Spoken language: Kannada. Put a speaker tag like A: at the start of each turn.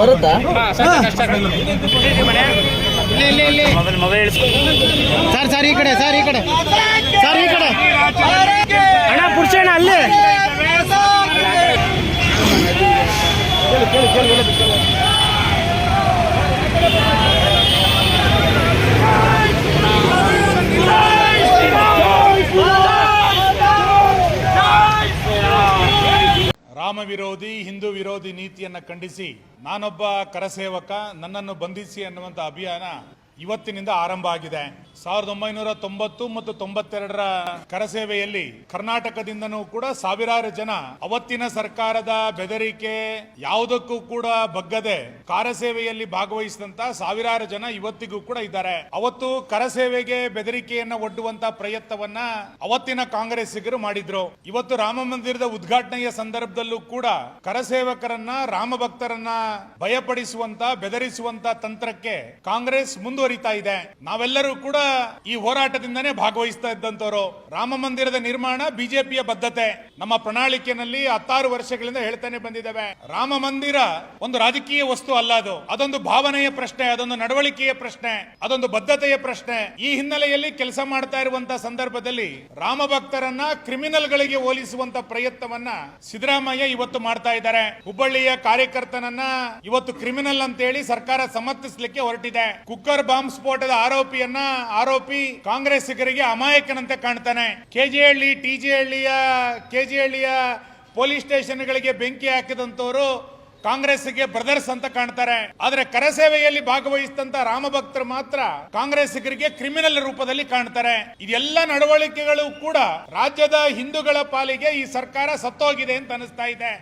A: ಬರುತ್ತಾ?
B: ಸರ್ ಸರ್ ಈ ಕಡೆ ಸರ್ ಈ ಕಡೆ ಸರ್ ಈ ಕಡೆ ಅಣ್ಣ ಪುರುಷಣ್ಣ ಅಲ್ಲಿ
C: ರಾಮ ವಿರೋಧಿ ಹಿಂದೂ ವಿರೋಧಿ ನೀತಿಯನ್ನು ಖಂಡಿಸಿ ನಾನೊಬ್ಬ ಕರಸೇವಕ ನನ್ನನ್ನು ಬಂಧಿಸಿ ಅನ್ನುವಂಥ ಅಭಿಯಾನ ಇವತ್ತಿನಿಂದ ಆರಂಭ ಆಗಿದೆ. ಸಾವಿರದ ಒಂಬೈನೂರ ತೊಂಬತ್ತು ಮತ್ತು ತೊಂಬತ್ತೆರಡರ ಕರಸೇವೆಯಲ್ಲಿ ಕರ್ನಾಟಕದಿಂದನೂ ಕೂಡ ಸಾವಿರಾರು ಜನ ಅವತ್ತಿನ ಸರ್ಕಾರದ ಬೆದರಿಕೆ ಯಾವುದಕ್ಕೂ ಕೂಡ ಬಗ್ಗದೆ ಕಾರಸೇವೆಯಲ್ಲಿ ಭಾಗವಹಿಸಿದಂತ ಸಾವಿರಾರು ಜನ ಇವತ್ತಿಗೂ ಕೂಡ ಇದ್ದಾರೆ. ಅವತ್ತು ಕರಸೇವೆಗೆ ಬೆದರಿಕೆಯನ್ನ ಒಡ್ಡುವಂತ ಪ್ರಯತ್ನವನ್ನ ಅವತ್ತಿನ ಕಾಂಗ್ರೆಸ್ಸಿಗರು ಮಾಡಿದ್ರು. ಇವತ್ತು ರಾಮ ಮಂದಿರದ ಉದ್ಘಾಟನೆಯ ಸಂದರ್ಭದಲ್ಲೂ ಕೂಡ ಕರಸೇವಕರನ್ನ ರಾಮ ಭಕ್ತರನ್ನ ಭಯಪಡಿಸುವಂತ, ಬೆದರಿಸುವಂತ ತಂತ್ರಕ್ಕೆ ಕಾಂಗ್ರೆಸ್ ಮುಂದುವರಿತಾ ಇದೆ. ನಾವೆಲ್ಲರೂ ಕೂಡ ಈ ಹೋರಾಟದಿಂದನೇ ಭಾಗವಹಿಸ್ತಾ ಇದ್ದಂತವರು ರಾಮ ಮಂದಿರದ ನಿರ್ಮಾಣ, ಬಿಜೆಪಿಯ ಬದ್ಧತೆ. ನಮ್ಮ ಪ್ರಣಾಳಿಕೆನಲ್ಲಿ ಹತ್ತಾರು ವರ್ಷಗಳಿಂದ ಹೇಳ್ತಾನೆ ಬಂದಿದ್ದೇವೆ. ರಾಮ ಮಂದಿರ ಒಂದು ರಾಜಕೀಯ ವಸ್ತು ಅಲ್ಲ ಅದು. ಅದೊಂದು ಭಾವನೆಯ ಪ್ರಶ್ನೆ, ಅದೊಂದು ನಡವಳಿಕೆಯ ಪ್ರಶ್ನೆ, ಅದೊಂದು ಬದ್ಧತೆಯ ಪ್ರಶ್ನೆ. ಈ ಹಿನ್ನೆಲೆಯಲ್ಲಿ ಕೆಲಸ ಮಾಡ್ತಾ ಇರುವಂತಹ ಸಂದರ್ಭದಲ್ಲಿ ರಾಮ ಭಕ್ತರನ್ನ ಕ್ರಿಮಿನಲ್ ಗಳಿಗೆ ಹೋಲಿಸುವಂತ ಪ್ರಯತ್ನವನ್ನ ಸಿದ್ದರಾಮಯ್ಯ ಇವತ್ತು ಮಾಡ್ತಾ ಇದ್ದಾರೆ. ಹುಬ್ಬಳ್ಳಿಯ ಕಾರ್ಯಕರ್ತನನ್ನ ಇವತ್ತು ಕ್ರಿಮಿನಲ್ ಅಂತ ಹೇಳಿ ಸರ್ಕಾರ ಸಮರ್ಥಿಸಲಿಕ್ಕೆ ಹೊರಟಿದೆ. ಕುಕ್ಕರ್ ಬಾಂಬ್ ಸ್ಫೋಟದ ಆರೋಪಿಯನ್ನ ಆರೋಪಿ ಕಾಂಗ್ರೆಸ್ಸಿಗರಿಗೆ ಅಮಾಯಕನಂತೆ ಕಾಣ್ತಾನೆ. ಕೆಜಿಹಳ್ಳಿ, ಟಿಜಿಹಳ್ಳಿಯ, ಕೆಜಿಹಳ್ಳಿಯ ಪೊಲೀಸ್ ಸ್ಟೇಷನ್ಗಳಿಗೆ ಬೆಂಕಿ ಹಾಕಿದಂತವರು ಕಾಂಗ್ರೆಸ್ಗೆ ಬ್ರದರ್ಸ್ ಅಂತ ಕಾಣ್ತಾರೆ. ಆದ್ರೆ ಕರಸೇವೆಯಲ್ಲಿ ಭಾಗವಹಿಸಿದಂತ ರಾಮಭಕ್ತರು ಮಾತ್ರ ಕಾಂಗ್ರೆಸ್ಸಿಗರಿಗೆ ಕ್ರಿಮಿನಲ್ ರೂಪದಲ್ಲಿ ಕಾಣ್ತಾರೆ. ಇದೆಲ್ಲ ನಡವಳಿಕೆಗಳು ಕೂಡ ರಾಜ್ಯದ ಹಿಂದೂಗಳ ಪಾಲಿಗೆ ಈ ಸರ್ಕಾರ ಸತ್ತೋಗಿದೆ ಅಂತ ಅನಿಸ್ತಾ ಇದೆ.